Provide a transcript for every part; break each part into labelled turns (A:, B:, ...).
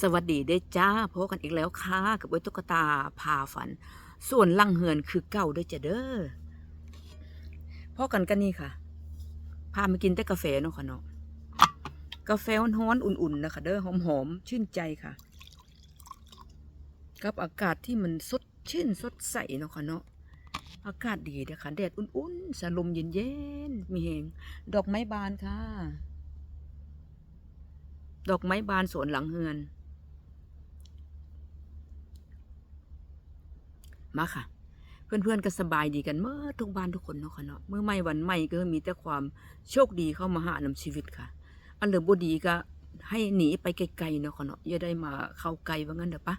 A: สวัสดีเด้จ้าพบกันอีกแล้วค่ะกับเว้ยตุ๊กตาพาฝัน ส่วนลังเหือนคือเก่าด้อจ้ะเด้อพบกันกันนี่ค่ะ พามากินแต่กาแฟเนาะค่ะเนาะกาแฟร้อนๆอุ่นๆนะคะเด้อหอมๆชื่นใจค่ะ กับอากาศที่มันสดชื่นสดใสเนาะค่ะเนาะอากาศดีเด้อค่ะแดดอุ่นๆสลมเย็นๆมีแหงดอกไม้บานค่ะดอกไม้บานสวนหลังเฮือน มาค่ะ เพื่อนๆก็สบายดีกันเมื่อทุกบ้านทุกคนเนาะค่ะเนาะเมื่อไม่วันไม่ก็มีแต่ความโชคดีเข้ามาหานำชีวิตค่ะ อันเหลือบดีก็ให้หนีไปไกลๆเนาะค่ะเนาะอย่าได้มาเข้าไกลว่างั้นเด้อปะ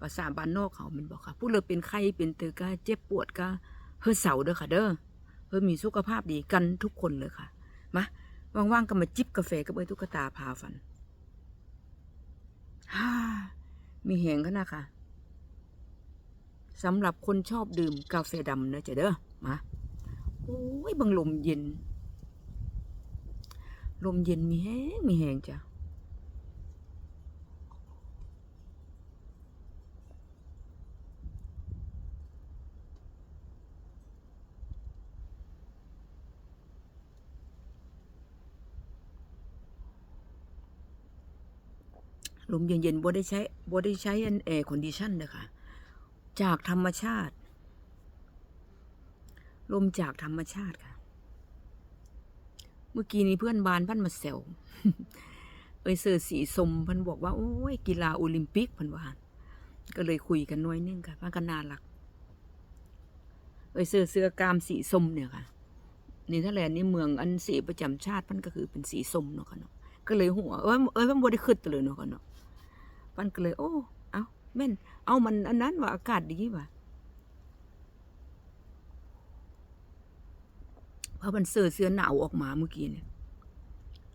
A: ภาษาบ้านนอกเขามันบอกค่ะ ผู้เลยเป็นไข้เป็นเตือก็เจ็บปวดก็เฮ้อเสาเด้อค่ะเด้อเฮ้อมีสุขภาพดีกันทุกคนเลยค่ะมาว่างๆก็มาจิบกาแฟกับเอ้ยตุ๊กตาพาฝันฮ่ามีแหงขนาดค่ะ สำหรับคนชอบดื่มกาแฟดำนะจ๊ะเด้อมาโอ้ยบังลมเย็น ลมเย็นมีแห้งมีแห้งจ้ะลมเย็นๆบ่ได้ใช้บ่ได้ใช้แอร์คอนดิชันเลยค่ะ จากธรรมชาติ ลมจากธรรมชาติค่ะ เมื่อกี้นี้เพื่อนบานพันมาแซวเอยเสือสีสมพันบอกว่า โอ้ยกีฬาโอลิมปิกพันว่าก็เลยคุยกันน้อยนึงค่ะพันก็น่ารักเอยเสือเสือกามสีสมเนี่ยค่ะนเธอร์แลนนี่เมืองอันสีประจำชาติพันก็คือเป็นสีสมเนาะค่ะเนาะก็เลยหัวเอ้ยเอ้ยมันบ่ได้ขึ้นเลยเนาะค่ะเนาะพันก็เลยโอ้ แม่น เอามันอันนั้นว่าอากาศดีว่ะเพราะมันเสื้อเสื้อหนาวออกมาเมื่อกี้เนี่ย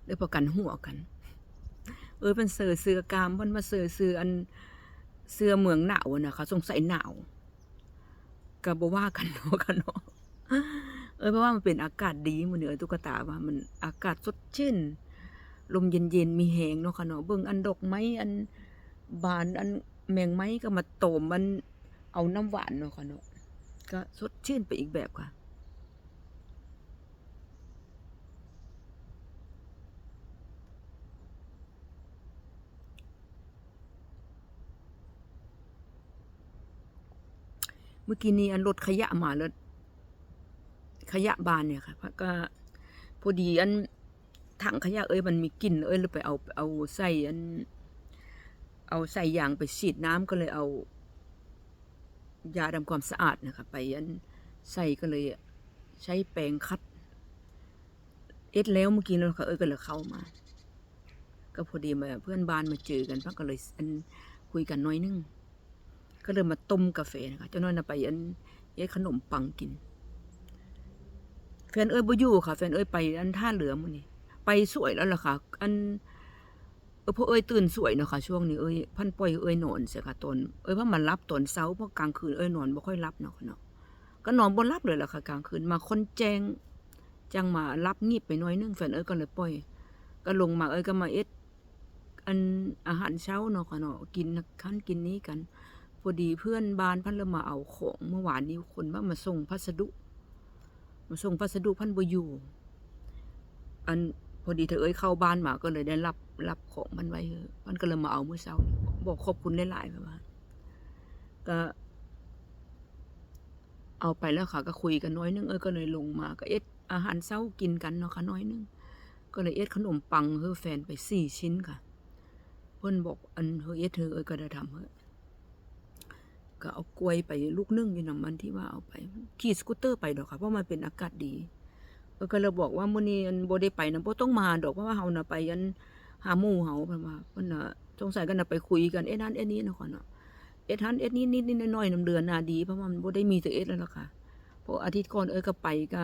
A: เลยประกันหัวกัน เออเป็นเสื้อเสื้อกามมันมาเสื้อเสื้ออันเสื้อเมืองหนาวนะเขาสงสัยหนาวก็บว่ากันเนาะกันเนาะเออเพราะว่ามันเป็นอากาศดีมันเนี่ยตุ๊กตาว่ามันอากาศสดชื่นลมเย็นๆมีแหงเนาะค่ะเนาะเบิ่งอันดอกไม้อันบานอัน แมงไม้ก็มาโตมมันเอาน้ำหวานเนาะค่ะเนาะก็สดชื่นไปอีกแบบค่ะเมื่อกี้นี้อันรถขยะมาแล้วขยะบานเนี่ยค่ะก็พอดีอันถังขยะเอ้ยมันมีกลิ่นเอ้ยเลยไปเอาเอาใส่อัน เอาใส่ยางไปฉีดน้ำก็เลยเอา ยาทำความสะอาดนะคะไปอันใส่ก็เลยใช้แปรงคัด เอ็ดแล้วเมื่อกี้แล้วค่ะเอ้ยก็เลยเข้ามา ก็พอดีมาเพื่อนบ้านมาเจอกันพักก็เลยอันคุยกันน้อยนึงก็เลยมาต้มกาแฟนะคะเจ้าน้อยนะไปอันเอ็ดขนมปังกินแฟนเอ้ยบ่อยู่ค่ะแฟนเอ้ยไปอันท่าเรือมื้อนี้ไปสวยแล้วล่ะค่ะ อัน เออพอเอ้ยตื่นสวยเนาะค่ะช่วงนี้เอ้ยพันป่อยเอ้ยนอนเสียค่ะตนเอ้ยว่ามันรับตอนเช้าเพราะกลางคืนเอ้ยนอนบ่ค่อยรับเนาะเนาะก็นอนบ่รับเลยล่ะค่ะกลางคืนมาคนแจงจังมารับงีบไปน้อยนึงแฟนเอ้ยก็เลยป่อย ก็ลงมาเอ้ยก็มาเอ็ดอันอาหารเช้าเนาะค่ะเนาะกินคันกินนี้กันพอดีเพื่อนบ้านพันเริ่มาเอาของเมื่อวานนี้คนมามาส่งพัสดุ มาส่งพัสดุพันบอยู่อัน พอดีเธอเอ้ยเข้าบ้านมาก็เลยได้รับรับของมันไว้เออมันก็เลยมาเอาเมื่อเช้า บอกขอบคุณได้หลายแบบว่าก็เอาไปแล้วค่ะ ก็คุยกันน้อยนึงเอ้ยก็เลยลงมา ก็เอ็ดอาหารเช้ากินกันเนาะค่ะน้อยนึงก็เลยเอ็ดขนมปังเฮอแฟนไปสี่ชิ้นค่ะ เพื่อนบอกอันเฮอเอ็ดเธอเอ้ยก็ได้ทำเฮอก็เอากล้วยไปลูกนึ่งอยู่นำมันที่ว่าเอาไปขี่สกูตเตอร์ไปดอกค่ะเพราะมันเป็นอากาศดี เออก็เลยบอกว่ามื้อนี้อันบ่ได้ไปนะบ่ต้องมาดอกเพราะว่าเฮาน่ะไปอันหาหมู่เฮาเพิ่นว่าเพิ่นน่ะสงสัยกันน่ะไปคุยกันเอ็ดนั้นเอ็ดนี้นะค่ะเนาะเอ็ดนั้นเอ็ดนี้นิดๆน่อยๆนำเดือนน่ะดีเพราะว่ามันบ่ได้มีแต่เอ็ดแล้วล่ะค่ะเพราะอาทิตย์ก่อนเอ้ยก็ไปก็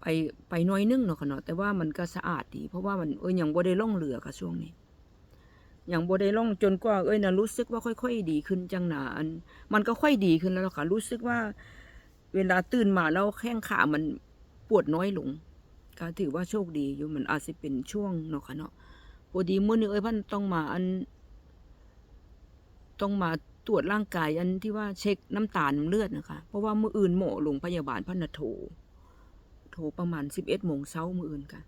A: ไปไปน้อยนึงเนาะค่ะเนาะแต่ว่ามันก็สะอาดดี เพราะว่ามันเอ้ยยังบ่ได้ล่องเรือค่ะช่วงนี้อย่างบ่ได้ล่องจนกว่าเอ้ยนะรู้สึกว่าค่อย ๆ ดีขึ้นจังหนาอันมันก็ค่อยดีขึ้นแล้วล่ะค่ะรู้สึกว่า เวลาตื่นมาแล้วแข้งขามันปวดน้อยลงก็ถือว่าโชคดีอยู่มันอาจจะเป็นช่วงเนาะค่ะเนาะพอดีมื้อนี้เอ้ยพันต้องมาอัน ต้องมาตรวจร่างกายอันที่ว่าเช็คน้ำตาลเลือดนะคะ เพราะว่ามื้ออื่นหมอโรงพยาบาลพันน่ะโทรโทรประมาณ11โมงเช้ามื้ออื่นค่ะ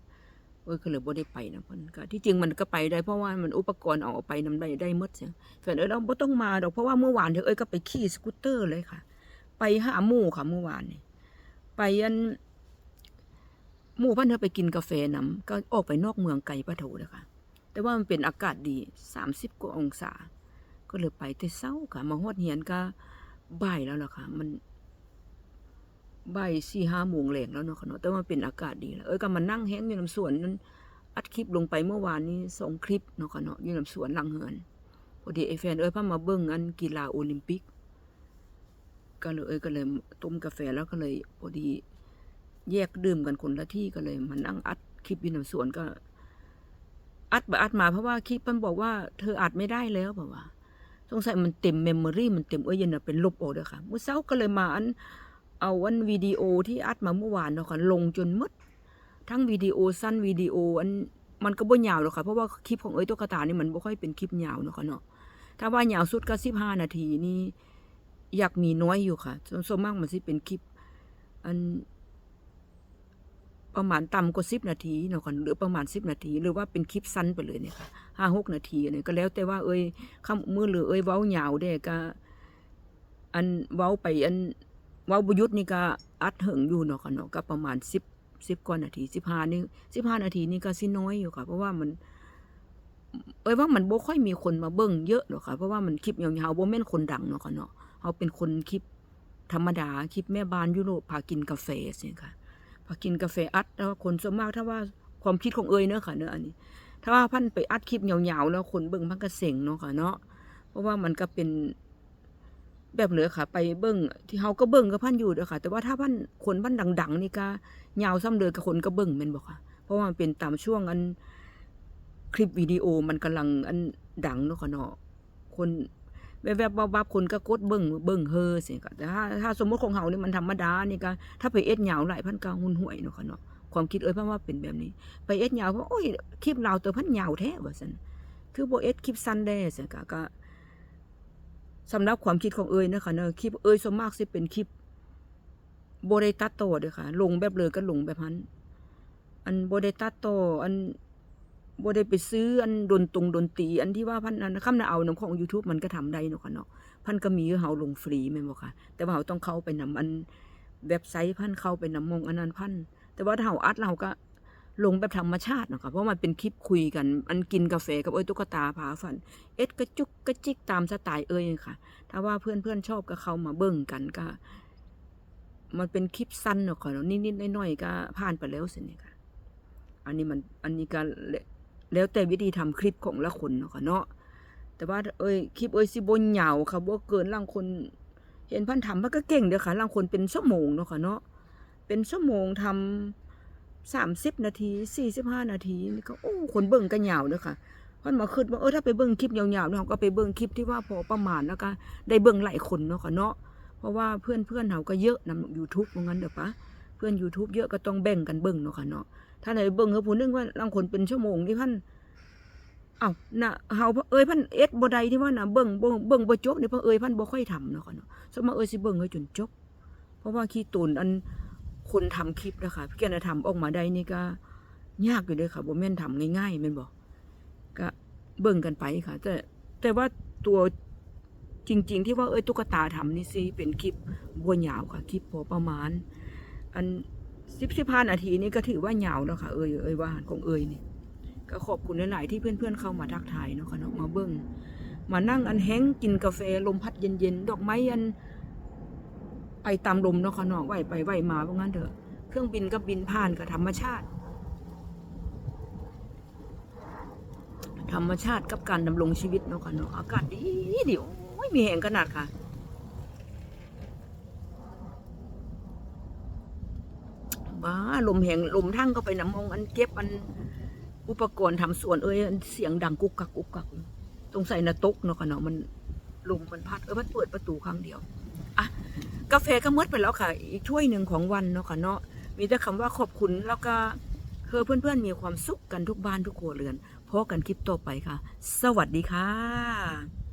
A: เอ้ยก็เลยบ่ได้ไปนะเพิ่นก็ที่จริงมันก็ไปได้เพราะว่ามันอุปกรณ์เอาอกไปนำได้ได้หมดเสียแฟนเอ้ยเราบ่ต้องมาดอกเพราะว่าเมื่อวานเธอเอ้ยก็ไปขี่สกูตเตอร์เลยค่ะ ไปหาหมู่ค่ะเมื่อวานนี่ไปอันหมู่พันเธอไปกินกาแฟน้ำก็ออกไปนอกเมืองไกลปะโถเลยค่ะ แต่ว่ามันเป็นอากาศดีสามสิบกว่าองศา ก็เลยไปแต่เศร้าค่ะ มาฮอดเฮียนก็บ่ายแล้วล่ะค่ะ มันบ่ายสี่ห้าโมงแรงแล้วเนาะค่ะเนาะแต่ว่าเป็นอากาศดีแล้วเอ้ยก็มานั่งแห้งอยู่น้ำสวนนั้นอัดคลิปลงไปเมื่อวานนี้สองคลิปเนาะค่ะเนาะอยู่น้ำสวนลังเฮือนพอดีไอ้แฟนเอ้ยพามาเบิ่งอันกีฬาโอลิมปิก ก็เลยก็เลยต้มกาแฟแล้วก็เลยพอดีแยกดื่มกันคนละที่ก็เลยมานั่งอัดคลิปวินำสวนก็ อัดไปอัดมาเพราะว่าคลิปมันบอกว่าเธออัดไม่ได้แล้วบอกว่าสงสัยมันเต็มเมมโมรี่มันเต็มเอ้ยยันนะเป็นลบออกเด้อค่ะเมื่อเช้าก็เลยมาอัน เอาวันวิดีโอที่อัดมาเมื่อวานเนาะค่ะลงจนหมด ทั้งวิดีโอสั้นวิดีโออันมันก็บ่ยาวหรอกค่ะเพราะว่าคลิปของเอ้ยตัวกระตานี่มันบ่ค่อยเป็นคลิปยาวเนาะค่ะเนาะถ้าว่ายาวสุดก็สิบห้านาทีนี่ อยากมีน้อยอยู่ค่ะส่วนมากมันสิเป็นคลิป อัน ประมาณต่ำกว่าสิบนาทีเนาะค่ะหรือประมาณสิบนาที หรือว่าเป็นคลิปสั้นไปเลยเนี่ยค่ะห้าหกนาทีเนี่ยก็แล้วแต่ว่า เอ้ยคำมือหรือเอ้ยเว้ายาวเด้ก็ อันเว้าไปอันเว้าบุยุทธนี่ก็อัดเหิงอยู่เนาะค่ะเนาะก็ประมาณสิบสิบกว่านาทีสิบห้านี่สิบห้านาทีนี่ก็สิน้อยอยู่ค่ะ เพราะว่ามันเอ้ยว่ามันบ่ค่อยมีคนมาเบิ่งเยอะหรอกค่ะ เพราะว่ามันคลิปยาวๆบ่แม่นคนดังเนาะค่ะเนาะ เฮาเป็นคนคลิปธรรมดาคลิปแม่บ้านยุโรปพากินกาแฟสิค่ะพอกินกาแฟอัดแล้วคนส่วนมากถ้าว่าความคิดของเอยเนอะค่ะเนอะอันนี้ ถ้าว่าพันไปอัดคลิปยาวๆแล้วคนเบิ่งพันก็เซ็งเนาะค่ะเนาะเพราะว่ามันก็เป็นแบบเหลือค่ะ ไปเบิ่งที่เฮาก็เบิ่งกับพันอยู่เด้อค่ะ แต่ว่าถ้าพันคนพันดัง ๆ นี่ก็ยาวซ้ำเลยกับคนก็เบิ่งแม่นบ่ค่ะ เพราะว่ามันเป็นตามช่วงอันคลิปวิดีโอมันกำลังอันดังเนาะค่ะเนาะคน แวบๆวับๆคนก็กดเบิ่งเบิ่งเฮอสิค่ะแต่ถ้าถ้าสมมติของเฮานี่มันธรรมดานี่ก็ถ้าไปเอ็ดเหยาวหลายพันก็หุ่นห่วยเนาะค่ะเนาะความคิดเอ้ยเพราะว่าเป็นแบบนี้ ไปเอ็ดเหยาวเพราะโอ้ยคลิปเราตัวพันเหยาวแท้ว่าซั่นคือบ่เอ็ดคลิปสั้นได้สิค่ะก็สำหรับความคิดของเอ้ยนะคะเนาะคลิปเอ้ยส่วนมากสิเป็นคลิปบ่ได้ตัดต่อเด้อค่ะ ลงแบบเลยก็ลงแบบนั้นอันบ่ได้ตัดต่ออัน บ่ได้ไปซื้ออันดนตรงดนตรีอันที่ว่าพันอันคำน่ะเอานํของ YouTube มันก็ทำได้เนาะค่ะเนาะพันก็มีเฮาลงฟรีแม่นบ่ค่ะ แต่ว่าเฮาต้องเข้าไปนำอันเว็บไซต์พันเข้าไปนำมงอันนั้นพันแต่ว่าถ้าเฮาอัดเราก็ลงแบบธรรมชาติเนาะค่ะเพราะมันเป็นคลิปคุยกัน อันกินกาแฟกับเอ้ยตุ๊กตาผาฝัน เอ็ดกระจุกกระจิกตามสไตล์เอ้ยค่ะ ถ้าว่าเพื่อนๆชอบก็เข้ามาเบิ่งกันก็ มันเป็นคลิปสั้นเนาะค่ะเนาะนิดๆน่อยๆก็ผ่านไปแล้วสิเนี่ยค่ะ อันนี้มันอันนี้ก็ แล้วแต่วิธีทำคลิปของละคนเนาะค่ะเนาะแต่ว่าเอ้ยคลิปเอ้ยสิบนเหยาวค่ะบ่เกินล่างคน เห็นพันทำมันก็เก่งเด้อค่ะล่างคนเป็นชั่วโมงเนาะค่ะเนาะเป็นชั่วโมงทำสามสิบนาทีสี่สิบห้านาทีนี่ก็โอ้คนเบิ่งก็ยาวเด้อค่ะพันมาคิดว่าเออถ้าไปเบิ่งคลิปยาวๆเนาะก็ไปเบิ่งคลิปที่ว่าพอประมาณแล้วก็ได้เบิ่งหลายคนเนาะค่ะเนาะเพราะว่าเพื่อนเพื่อนเฮาก็เยอะนำ YouTube ว่างั้นเด้อปะเพื่อน YouTube เยอะก็ต้องแบ่งกันเบิ่งเนาะค่ะเนาะ ถ้าไหนเบิ่งเฮาผู้นึงว่าล่างคนเป็นชั่วโมงที่พันเอ้าน่ะเฮาเอ้ยพันเอ็ดบ่ได้ที่ว่าน่ะเบิ่งบ่เบิ่งบ่จบนี่เพราะเอ้ยพันบ่ค่อยทำเนาะค่ะเนาะสมมาเอ้ยสิเบิ่งให้จนจบ เพราะว่าขี้ตูนอันคนทำคลิปนะคะพี่แกน่ะทำออกมาได้นี่ก็ ยากอยู่เด้อค่ะบ่แม่นทำง่ายๆแม่นบ่ก็เบิ่งกันไปค่ะ แต่แต่ว่าตัวจริง ๆ ที่ว่าเอ้ยตุ๊กตาทำนี่สิเป็นคลิปบ่ยาวค่ะคลิปพอประมาณ อัน 10 15นาทีนี่ก็ถือว่ายาวแล้วค่ะเอ้ยเอยว่าของเอ้ยนี่ก็ขอบคุณหลาย ๆ ที่เพื่อน ๆ เข้ามาทักทายเนาะค่ะเนาะมาเบิ้งมานั่งอันแห้งกินกาแฟลมพัดเย็น ๆ ดอกไม้อัน ไปตามลมเนาะค่ะเนาะไหวไปไหวมาเพราะงั้นเถอะ เครื่องบินก็บินผ่านกับธรรมชาติ ธรรมชาติกับการดำรงชีวิตเนาะค่ะเนาะอากาศดีเดี๋ยวไม่มีแห่งขนาดค่ะ บ้าลมแหงลมทั้งก็ไปน้ำมองอันเก็บอันอุปกรณ์ทำสวนเอ้ยเสียงดังกุกกักกุกกักตรงใส่นาตกเนาะค่ะเนาะมันลมมันพัดเออมันเปิดประตูครั้งเดียวอะกาแฟก็หมดไปแล้วค่ะ อีกถ้วยหนึ่งของวันเนาะค่ะเนาะมีแต่คำว่าขอบคุณแล้วก็เพื่อเพื่อนๆมีความสุขกันทุกบ้านทุกครัวเรือนพบกันคลิปต่อไปค่ะ สวัสดีค่ะ